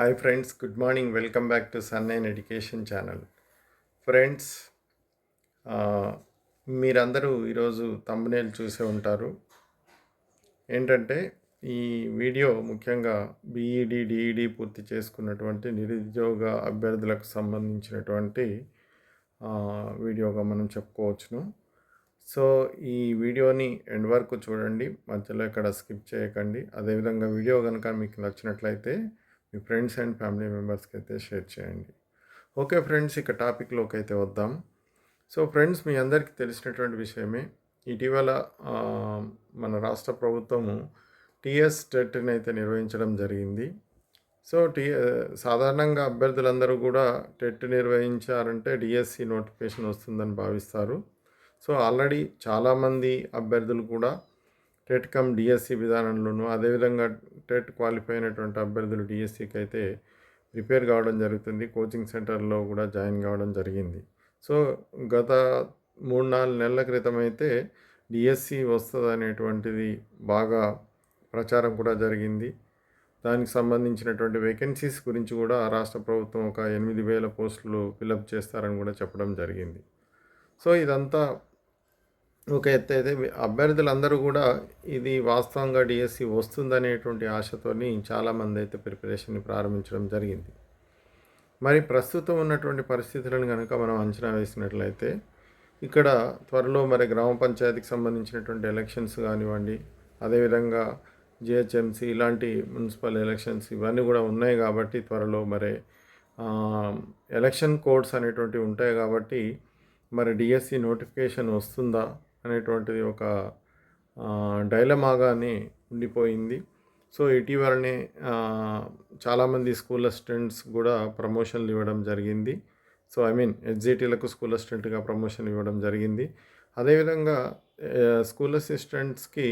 Hi friends good morning welcome back to sun nine education channel friends మీరందరూ ఈరోజు తమ్మునేలు చూసే ఉంటారు. ఏంటంటే ఈ వీడియో ముఖ్యంగా బీఈడి డిఈడి పూర్తి చేసుకున్నటువంటి నిరుద్యోగ అభ్యర్థులకు సంబంధించినటువంటి వీడియోగా మనం చెప్పుకోవచ్చును. సో ఈ వీడియోని ఎండ్ వరకు చూడండి. మధ్యలో ఇక్కడ స్కిప్ చేయకండి. అదేవిధంగా వీడియో కనుక మీకు నచ్చినట్లయితే మీ ఫ్రెండ్స్ అండ్ ఫ్యామిలీ మెంబర్స్కి అయితే షేర్ చేయండి. ఓకే ఫ్రెండ్స్ ఇక టాపిక్లోకి అయితే వద్దాం. సో ఫ్రెండ్స్ మీ అందరికీ తెలిసినటువంటి విషయమే ఇటీవల మన రాష్ట్ర ప్రభుత్వము టీఎస్ టెట్ని అయితే నిర్వహించడం జరిగింది. సో టీ సాధారణంగా అభ్యర్థులందరూ కూడా టెట్ నిర్వహించారంటే డిఎస్సి నోటిఫికేషన్ వస్తుందని భావిస్తారు. సో ఆల్రెడీ చాలామంది అభ్యర్థులు కూడా టెట్ కమ్ డిఎస్సి విధానంలోనూ అదేవిధంగా టెట్ క్వాలిఫై అయినటువంటి అభ్యర్థులు డిఎస్సికి అయితే ప్రిపేర్ కావడం జరుగుతుంది. కోచింగ్ సెంటర్లో కూడా జాయిన్ కావడం జరిగింది. సో గత మూడు నాలుగు నెలల క్రితం అయితే డిఎస్సి వస్తుంది అనేటువంటిది బాగా ప్రచారం కూడా జరిగింది. దానికి సంబంధించినటువంటి వేకెన్సీస్ గురించి కూడా రాష్ట్ర ప్రభుత్వం ఒక ఎనిమిది వేల పోస్టులు ఫిలప్ చేస్తారని కూడా చెప్పడం జరిగింది. సో ఇదంతా ఒక ఎత్తు అయితే అభ్యర్థులందరూ కూడా ఇది వాస్తవంగా డిఎస్సి వస్తుందనేటువంటి ఆశతోని చాలామంది అయితే ప్రిపరేషన్ని ప్రారంభించడం జరిగింది. మరి ప్రస్తుతం ఉన్నటువంటి పరిస్థితులను కనుక మనం అంచనా వేసినట్లయితే ఇక్కడ త్వరలో మరి గ్రామ పంచాయతీకి సంబంధించినటువంటి ఎలక్షన్స్ కానివ్వండి అదేవిధంగా జిహెచ్ఎంసి ఇలాంటి మున్సిపల్ ఎలక్షన్స్ ఇవన్నీ కూడా ఉన్నాయి కాబట్టి త్వరలో మరి ఎలక్షన్ కోడ్స్ అనేటువంటివి ఉంటాయి కాబట్టి మరి డిఎస్సి నోటిఫికేషన్ వస్తుందా అనేటువంటిది ఒక డైలమాగానే ఉండిపోయింది. సో ఇటీవలనే చాలామంది స్కూల్ అసిస్టెంట్స్ కూడా ప్రమోషన్లు ఇవ్వడం జరిగింది. సో ఐ మీన్ ఎగ్జిటీలకు స్కూల్ అసిస్టెంట్గా ప్రమోషన్ ఇవ్వడం జరిగింది. అదేవిధంగా స్కూల్ అసిస్టెంట్స్కి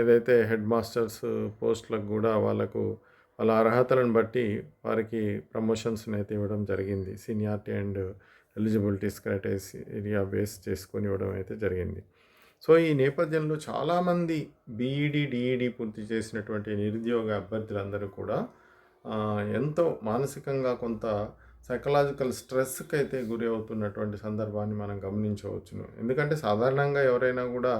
ఏదైతే హెడ్ మాస్టర్స్ పోస్టులకు కూడా వాళ్ళకు వాళ్ళ అర్హతలను బట్టి వారికి ప్రమోషన్స్ని అయితే ఇవ్వడం జరిగింది. Seniority and eligibilities criteria base చేసుకొని ఇవ్వడం అయితే జరిగింది. సో ఈ నేపథ్యంలో చాలామంది బీఈడి డిఈడి పూర్తి చేసినటువంటి నిరుద్యోగ అభ్యర్థులందరూ కూడా ఎంతో మానసికంగా కొంత సైకలాజికల్ స్ట్రెస్కి అయితే గురి అవుతున్నటువంటి సందర్భాన్ని మనం గమనించవచ్చును. ఎందుకంటే సాధారణంగా ఎవరైనా కూడా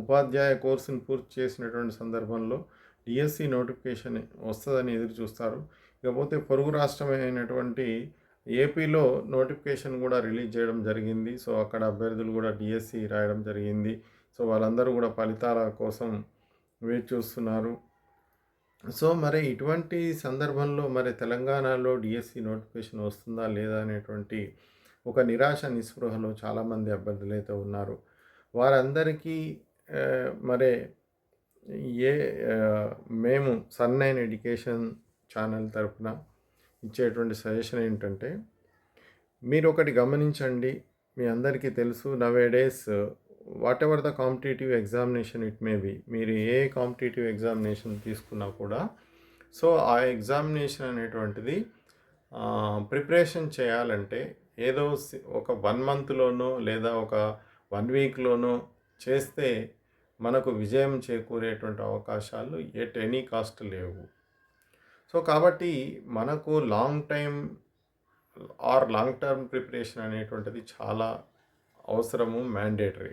ఉపాధ్యాయ కోర్సును పూర్తి చేసినటువంటి సందర్భంలో డిఎస్సి నోటిఫికేషన్ వస్తుందని ఎదురు చూస్తారు. ఇకపోతే పొరుగు రాష్ట్రమైనటువంటి ఏపీలో నోటిఫికేషన్ కూడా రిలీజ్ చేయడం జరిగింది. సో అక్కడ అభ్యర్థులు కూడా డిఎస్సి రాయడం జరిగింది. సో వాళ్ళందరూ కూడా ఫలితాల కోసం వెయిట్ చూస్తున్నారు. సో మరి ఇటువంటి సందర్భంలో మరి తెలంగాణలో డిఎస్సి నోటిఫికేషన్ వస్తుందా లేదా అనేటువంటి ఒక నిరాశ నిస్పృహలో చాలామంది అభ్యర్థులు అయితే ఉన్నారు. వారందరికీ మరి ఏ మేము సన్ నైన్ ఎడ్యుకేషన్ ఛానల్ తరపున ఇచ్చేటువంటి సజెషన్ ఏంటంటే మీరు ఒకటి గమనించండి మీ అందరికీ తెలుసు nowadays whatever the competitive examination it may be మీరు ఏ కాంపిటేటివ్ ఎగ్జామినేషన్ తీసుకున్నా కూడా సో ఆ ఎగ్జామినేషన్ అనేటువంటిది ప్రిపరేషన్ చేయాలంటే ఏదో ఒక వన్ మంత్లోనో లేదా ఒక వన్ వీక్లోనో చేస్తే మనకు విజయం చేకూరేటువంటి అవకాశాలు ఎట్ ఎనీ కాస్ట్ లేవు. సో కాబట్టి మనకు long time or long term preparation అనేటువంటిది చాలా అవసరము మ్యాండేటరీ.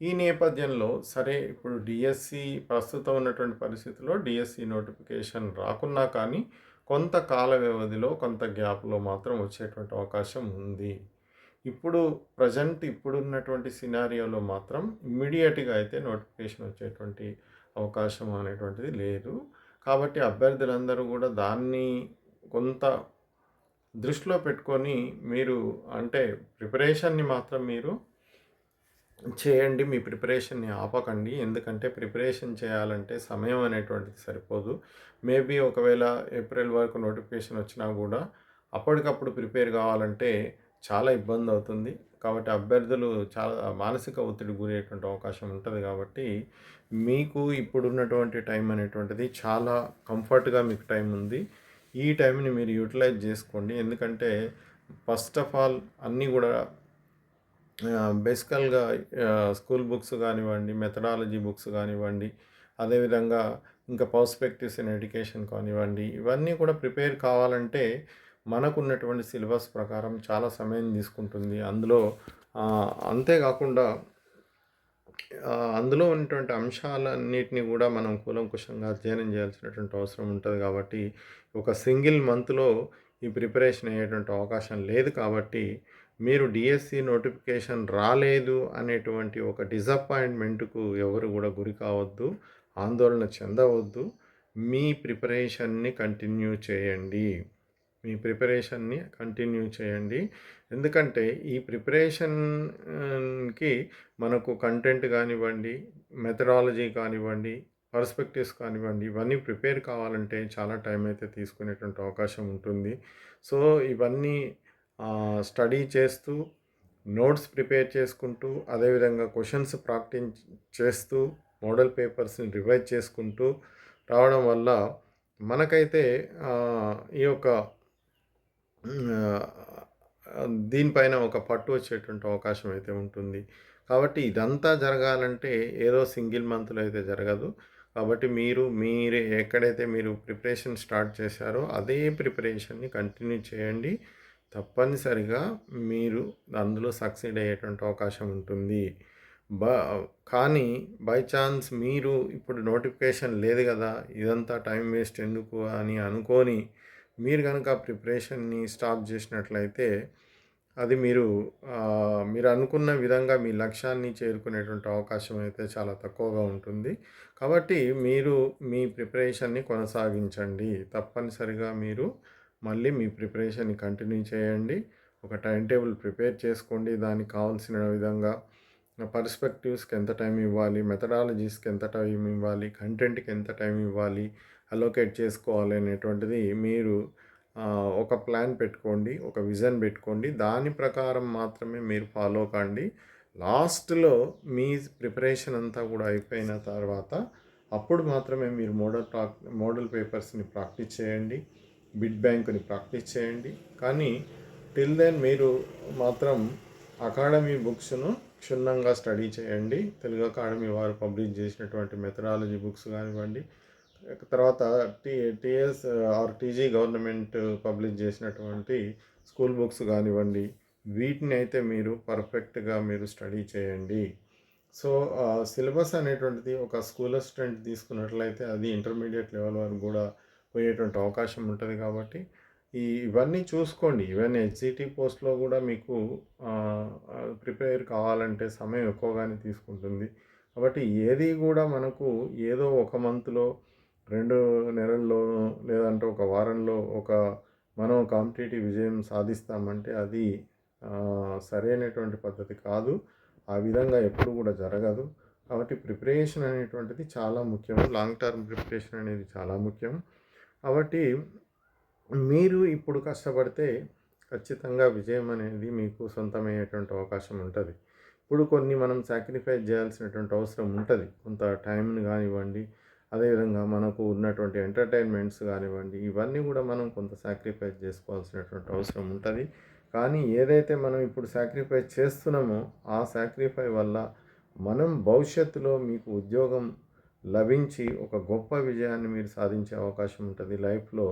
ఈ నేపథ్యంలో సరే ఇప్పుడు డిఎస్సి ప్రస్తుతం ఉన్నటువంటి పరిస్థితిలో డిఎస్సి నోటిఫికేషన్ రాకున్నా కానీ కొంత కాల వ్యవధిలో కొంత గ్యాప్లో మాత్రం వచ్చేటువంటి అవకాశం ఉంది. ఇప్పుడు ప్రజెంట్ ఇప్పుడున్నటువంటి సినారియోలో మాత్రం ఇమ్మీడియట్గా అయితే నోటిఫికేషన్ వచ్చేటువంటి అవకాశం అనేటువంటిది లేదు. కాబట్టి అభ్యర్థులందరూ కూడా దాన్ని కొంత దృష్టిలో పెట్టుకొని మీరు అంటే ప్రిపరేషన్ని మాత్రం మీరు చేయండి మీ ప్రిపరేషన్ని ఆపకండి. ఎందుకంటే ప్రిపరేషన్ చేయాలంటే సమయం అనేటువంటిది సరిపోదు. మేబీ ఒకవేళ ఏప్రిల్ వరకు నోటిఫికేషన్ వచ్చినా కూడా అప్పటికప్పుడు ప్రిపేర్ కావాలంటే చాలా ఇబ్బంది అవుతుంది. కాబట్టి అభ్యర్థులు చాలా మానసిక ఒత్తిడి గురయ్యేటువంటి అవకాశం ఉంటుంది కాబట్టి మీకు ఇప్పుడున్నటువంటి టైం అనేటువంటిది చాలా కంఫర్ట్గా మీకు టైం ఉంది. ఈ టైంని మీరు యూటిలైజ్ చేసుకోండి. ఎందుకంటే ఫస్ట్ ఆఫ్ ఆల్ అన్నీ కూడా బేసికల్గా స్కూల్ బుక్స్ కానివ్వండి మెథడాలజీ బుక్స్ కానివ్వండి అదేవిధంగా ఇంకా పర్స్పెక్టివ్స్ ఇన్ ఎడ్యుకేషన్ కానివ్వండి ఇవన్నీ కూడా ప్రిపేర్ కావాలంటే మనకున్నటువంటి సిలబస్ ప్రకారం చాలా సమయం తీసుకుంటుంది. అందులో అంతేకాకుండా అందులో ఉన్నటువంటి అంశాలన్నిటిని కూడా మనం కూలంకుషంగా అధ్యయనం చేయాల్సినటువంటి అవసరం ఉంటుంది కాబట్టి ఒక సింగిల్ మంత్లో ఈ ప్రిపరేషన్ అయ్యేటువంటి అవకాశం లేదు కాబట్టి మీరు డిఎస్సి నోటిఫికేషన్ రాలేదు అనేటువంటి ఒక డిసప్పాయింట్మెంట్కు ఎవరు కూడా గురి కావద్దు ఆందోళన చెందవద్దు. మీ ప్రిపరేషన్ని కంటిన్యూ చేయండి. మీ ప్రిపరేషన్ని కంటిన్యూ చేయండి. ఎందుకంటే ఈ ప్రిపరేషన్కి మనకు కంటెంట్ కానివ్వండి మెథడాలజీ కానివ్వండి పర్స్పెక్టివ్స్ కానివ్వండి ఇవన్నీ ప్రిపేర్ కావాలంటే చాలా టైం అయితే తీసుకునేటువంటి అవకాశం ఉంటుంది. సో ఇవన్నీ స్టడీ చేస్తూ నోట్స్ ప్రిపేర్ చేసుకుంటూ అదేవిధంగా క్వశ్చన్స్ ప్రాక్టీస్ చేస్తూ మోడల్ పేపర్స్ని రివైజ్ చేసుకుంటూ రావడం వల్ల మనకైతే ఈ యొక్క దీనిపైన ఒక పట్టు వచ్చేటువంటి అవకాశం అయితే ఉంటుంది. కాబట్టి ఇదంతా జరగాలంటే ఏదో సింగిల్ మంత్లో అయితే జరగదు. కాబట్టి మీరు మీరు ఎక్కడైతే మీరు ప్రిపరేషన్ స్టార్ట్ చేశారో అదే ప్రిపరేషన్ని కంటిన్యూ చేయండి. తప్పనిసరిగా మీరు అందులో సక్సీడ్ అయ్యేటువంటి అవకాశం ఉంటుంది. బ కానీ బై ఛాన్స్ మీరు ఇప్పుడు నోటిఫికేషన్ లేదు కదా ఇదంతా టైం వేస్ట్ ఎందుకు అని అనుకొని మీరు కనుక ప్రిపరేషన్ని స్టాప్ చేసినట్లయితే అది మీరు మీరు అనుకున్న విధంగా మీ లక్ష్యాన్ని చేరుకునేటువంటి అవకాశం అయితే చాలా తక్కువగా ఉంటుంది. కాబట్టి మీరు మీ ప్రిపరేషన్ని కొనసాగించండి. తప్పనిసరిగా మీరు మళ్ళీ మీ ప్రిపరేషన్ని కంటిన్యూ చేయండి. ఒక టైం టేబుల్ ప్రిపేర్ చేసుకోండి. దానికి కావాల్సిన విధంగా పర్స్పెక్టివ్స్కి ఎంత టైం ఇవ్వాలి మెథడాలజీస్కి ఎంత టైం ఇవ్వాలి కంటెంట్కి ఎంత టైం ఇవ్వాలి అలోకేట్ చేసుకోవాలి అనేటువంటిది మీరు ఒక ప్లాన్ పెట్టుకోండి ఒక విజన్ పెట్టుకోండి. దాని ప్రకారం మాత్రమే మీరు ఫాలో కండి. లాస్ట్లో మీ ప్రిపరేషన్ అంతా కూడా అయిపోయిన తర్వాత అప్పుడు మాత్రమే మీరు మోడల్ ప్రాక్ మోడల్ పేపర్స్ని ప్రాక్టీస్ చేయండి. బిడ్ బ్యాంక్ని ప్రాక్టీస్ చేయండి. కానీ టిల్ దెన్ మీరు మాత్రం అకాడమీ బుక్స్ను క్షుణ్ణంగా స్టడీ చేయండి. తెలుగు అకాడమీ వారు పబ్లిష్ చేసినటువంటి మెథడాలజీ బుక్స్ కానివ్వండి తర్వాత T TS R TG government publish చేసినటువంటి స్కూల్ బుక్స్ కానివ్వండి వీటిని అయితే మీరు పర్ఫెక్ట్గా మీరు స్టడీ చేయండి. సో సిలబస్ అనేటువంటిది ఒక స్కూల్ స్టూడెంట్ తీసుకున్నట్లయితే అది ఇంటర్మీడియట్ లెవెల్ వరకు కూడా పోయేటువంటి అవకాశం ఉంటుంది కాబట్టి ఈ ఇవన్నీ చూసుకోండి. ఈవెన్ హెచ్సిటీ పోస్ట్లో కూడా మీకు ప్రిపేర్ కావాలంటే సమయం ఎక్కువగానే తీసుకుంటుంది. కాబట్టి ఏది కూడా మనకు ఏదో ఒక మంత్లో రెండు నెలల్లో లేదంటే ఒక వారంలో ఒక మనం కాంపిటేటివ్ విజయం సాధిస్తామంటే అది సరైనటువంటి పద్ధతి కాదు. ఆ విధంగా ఎప్పుడు కూడా జరగదు. కాబట్టి ప్రిపరేషన్ అనేటువంటిది చాలా ముఖ్యం లాంగ్ టర్మ్ ప్రిపరేషన్ అనేది చాలా ముఖ్యం కాబట్టి మీరు ఇప్పుడు కష్టపడితే ఖచ్చితంగా విజయం అనేది మీకు సొంతమయ్యేటువంటి అవకాశం ఉంటుంది. ఇప్పుడు కొన్ని మనం సాక్రిఫైస్ చేయాల్సినటువంటి అవసరం ఉంటుంది. కొంత టైంని కానివ్వండి అదేవిధంగా మనకు ఉన్నటువంటి ఎంటర్టైన్మెంట్స్ కానివ్వండి ఇవన్నీ కూడా మనం కొంత సాక్రిఫైస్ చేసుకోవాల్సినటువంటి అవసరం ఉంటుంది. కానీ ఏదైతే మనం ఇప్పుడు సాక్రిఫైస్ చేస్తున్నామో ఆ సాక్రిఫై వల్ల మనం భవిష్యత్తులో మీకు ఉద్యోగం లభించి ఒక గొప్ప విజయాన్ని మీరు సాధించే అవకాశం ఉంటుంది. లైఫ్లో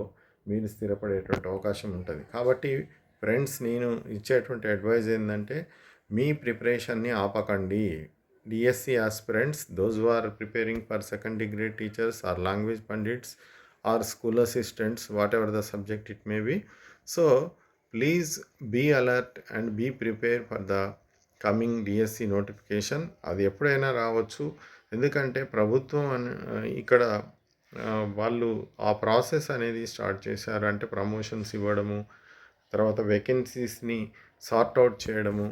మీరు స్థిరపడేటువంటి అవకాశం ఉంటుంది. కాబట్టి ఫ్రెండ్స్ నేను ఇచ్చేటువంటి అడ్వైజ్ ఏంటంటే మీ ప్రిపరేషన్ని ఆపకండి. DSC aspirants those are preparing for second degree teachers or language pandits or school assistants whatever the subject it may be so please be alert and be prepare for the coming DSC notification అది ఎప్పుడైనా రావచ్చు. ఎందుకంటే ప్రభుత్వం ఇక్కడ వాళ్ళు ఆ process అనేది start చేశారు. అంటే ప్రమోషన్స్ ఇవ్వడము తర్వాత వేకెన్సీస్ని సార్ట్ అవుట్ చేయడము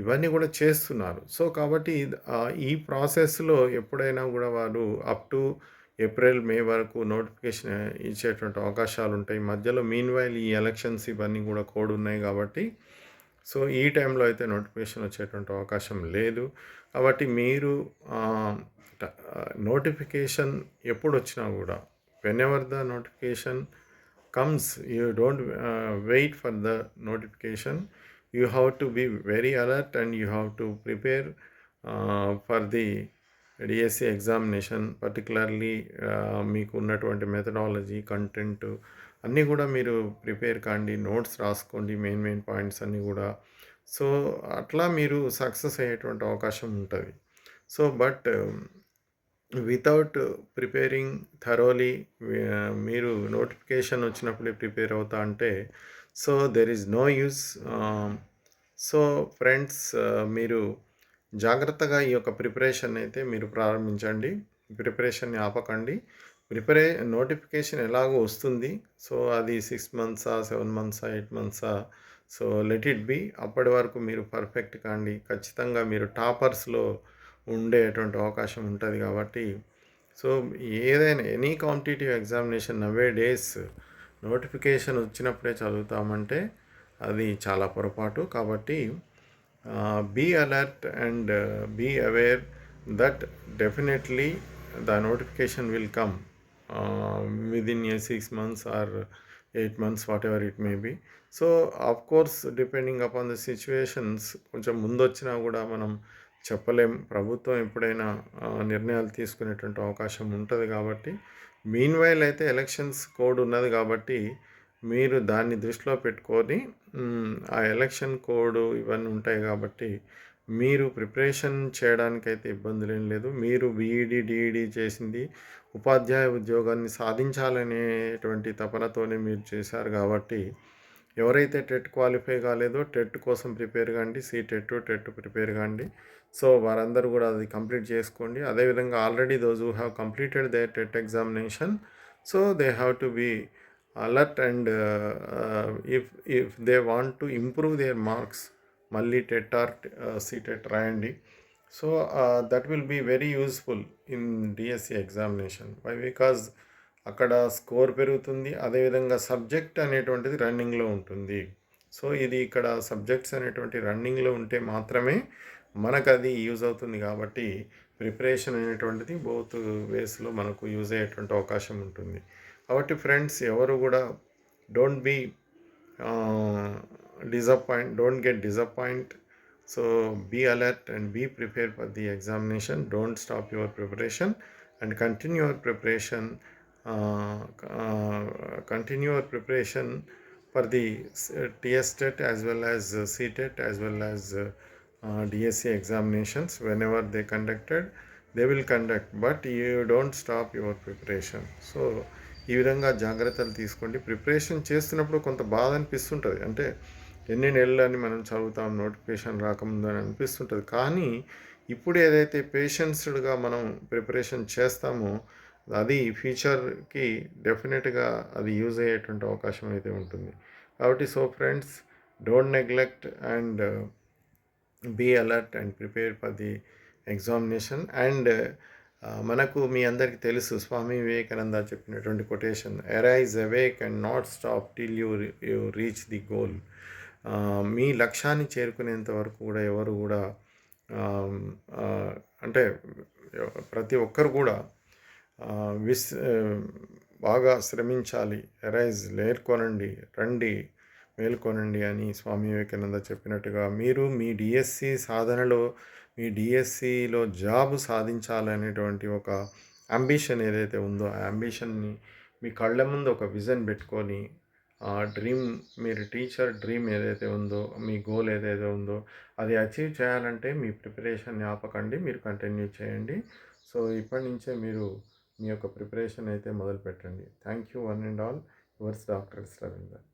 ఇవన్నీ కూడా చేస్తున్నారు. సో కాబట్టి ఈ ప్రాసెస్లో ఎప్పుడైనా కూడా వారు అప్ టు ఏప్రిల్ మే వరకు నోటిఫికేషన్ ఇచ్చేటువంటి అవకాశాలు ఉంటాయి మధ్యలో మీన్ వైల్ ఈ ఎలక్షన్స్ ఇవన్నీ కూడా కోడ్ ఉన్నాయి కాబట్టి సో ఈ టైంలో అయితే నోటిఫికేషన్ వచ్చేటువంటి అవకాశం లేదు. కాబట్టి మీరు నోటిఫికేషన్ ఎప్పుడు వచ్చినా కూడా whenever the notification comes you don't wait for the notification you have to be very alert and you have to prepare uh, for the DSC examination particularly మీకు ఉన్నటువంటి మెథడాలజీ కంటెంట్ అన్నీ కూడా మీరు ప్రిపేర్ కాండి notes రాసుకోండి main main points అన్నీ కూడా. So అట్లా మీరు సక్సెస్ అయ్యేటువంటి అవకాశం ఉంటుంది. So but without preparing thoroughly మీరు నోటిఫికేషన్ వచ్చినప్పుడే ప్రిపేర్ అవుతా అంటే so there is no use so friends మీరు జాగ్రత్తగా ఈ యొక్క ప్రిపరేషన్ అయితే మీరు ప్రారంభించండి. ప్రిపరేషన్ని ఆపకండి. ప్రిపరే నోటిఫికేషన్ ఎలాగో వస్తుంది సో అది సిక్స్ మంత్సా సెవెన్ మంత్సా ఎయిట్ మంత్సా సో లెట్ ఇట్ బి అప్పటి వరకు మీరు పర్ఫెక్ట్ కాండి. ఖచ్చితంగా మీరు టాపర్స్లో ఉండేటువంటి అవకాశం ఉంటుంది కాబట్టి సో ఏదైనా any competitive examination nowadays notification వచ్చినప్పుడే చదువుతామంటే అది చాలా పొరపాటు. కాబట్టి be alert and be aware that definitely the notification will come within a six months or eight months whatever it may be so of course depending upon the situations కొంచెం ముందు వచ్చినా కూడా మనం చెప్పలేం. ప్రభుత్వం ఎప్పుడైనా నిర్ణయాలు తీసుకునేటువంటి అవకాశం ఉంటుంది కాబట్టి మీన్ వైల్ అయితే ఎలక్షన్స్ కోడ్ ఉన్నది కాబట్టి మీరు దాన్ని దృష్టిలో పెట్టుకొని ఆ ఎలక్షన్ కోడ్ ఇవన్నీ ఉంటాయి కాబట్టి మీరు ప్రిపరేషన్ చేయడానికైతే ఇబ్బందులు ఏం లేదు. మీరు బీఈడి డిఈడి చేసింది ఉపాధ్యాయ ఉద్యోగాన్ని సాధించాలనేటువంటి తపనతోనే మీరు చేశారు కాబట్టి ఎవరైతే టెట్ క్వాలిఫై కాలేదో టెట్ కోసం ప్రిపేర్ కాండి సి టెట్ టెట్ ప్రిపేర్ కాండి. సో వారందరూ కూడా అది కంప్లీట్ చేసుకోండి. అదేవిధంగా already those who have completed they TET examination so they have to be alert and if if they want to improve their marks మళ్ళీ TET or uh, CTET రాయండి. So that will be very useful in DSC examination why because అక్కడ score పెరుగుతుంది అదేవిధంగా subject అనేటువంటిది రన్నింగ్లో ఉంటుంది. So ఇది ఇక్కడ సబ్జెక్ట్స్ అనేటువంటి రన్నింగ్లో ఉంటే మాత్రమే మనకు అది యూజ్ అవుతుంది కాబట్టి ప్రిపరేషన్ అనేటువంటిది బోత్ వేస్లో మనకు యూజ్ అయ్యేటువంటి అవకాశం ఉంటుంది. కాబట్టి ఫ్రెండ్స్ ఎవరు కూడా don't be disappoint don't get disappoint. So be alert and be prepare for the examination. Don't stop your preparation and continue your preparation continue your preparation for the TS TET as well as uh, CTET as well as uh, uh, DSC examinations whenever they conducted they will conduct but you don't stop your preparation so ఈ విధంగా జాగ్రత్తలు తీసుకోండి preparation చేస్తున్నప్పుడు కొంత బాధ అనిపిస్తుంటుంది అంటే ఎన్ని నెలలు అని మనం చదువుతాం నోటిఫికేషన్ రాకముందు అని అనిపిస్తుంటుంది కానీ ఇప్పుడు ఏదైతే పేషెన్స్డ్గా మనం ప్రిపరేషన్ చేస్తామో అది ఫ్యూచర్కి డెఫినెట్గా అది యూజ్ అయ్యేటువంటి అవకాశం అయితే ఉంటుంది. కాబట్టి so friends don't neglect and be alert and prepare for the examination. And మనకు మీ అందరికీ తెలుసు స్వామి వివేకానంద చెప్పినటువంటి quotation arise awake and not stop till you you reach the goal మీ లక్ష్యాన్ని చేరుకునేంత వరకు కూడా ఎవరు కూడా అంటే ప్రతి ఒక్కరు కూడా విస్ బాగా శ్రమించాలి. ఎరైజ్ లేర్కొనండి రండి మేల్కొనండి అని స్వామి వివేకానంద చెప్పినట్టుగా మీరు మీ డిఎస్సి సాధనలో మీ డిఎస్సిలో జాబ్ సాధించాలనేటువంటి ఒక అంబిషన్ ఏదైతే ఉందో ఆ అంబిషన్ని మీ కళ్ళ ముందు ఒక విజన్ పెట్టుకొని ఆ డ్రీమ్ మీరు టీచర్ డ్రీమ్ ఏదైతే ఉందో మీ గోల్ ఏదైతే ఉందో అది అచీవ్ చేయాలంటే మీ ప్రిపరేషన్ ఆపకండి మీరు కంటిన్యూ చేయండి. సో ఇప్పటి నుంచే మీరు మీ యొక్క ప్రిపరేషన్ అయితే మొదలు పెట్టండి thank you one and all. Yours doctor Ravinder.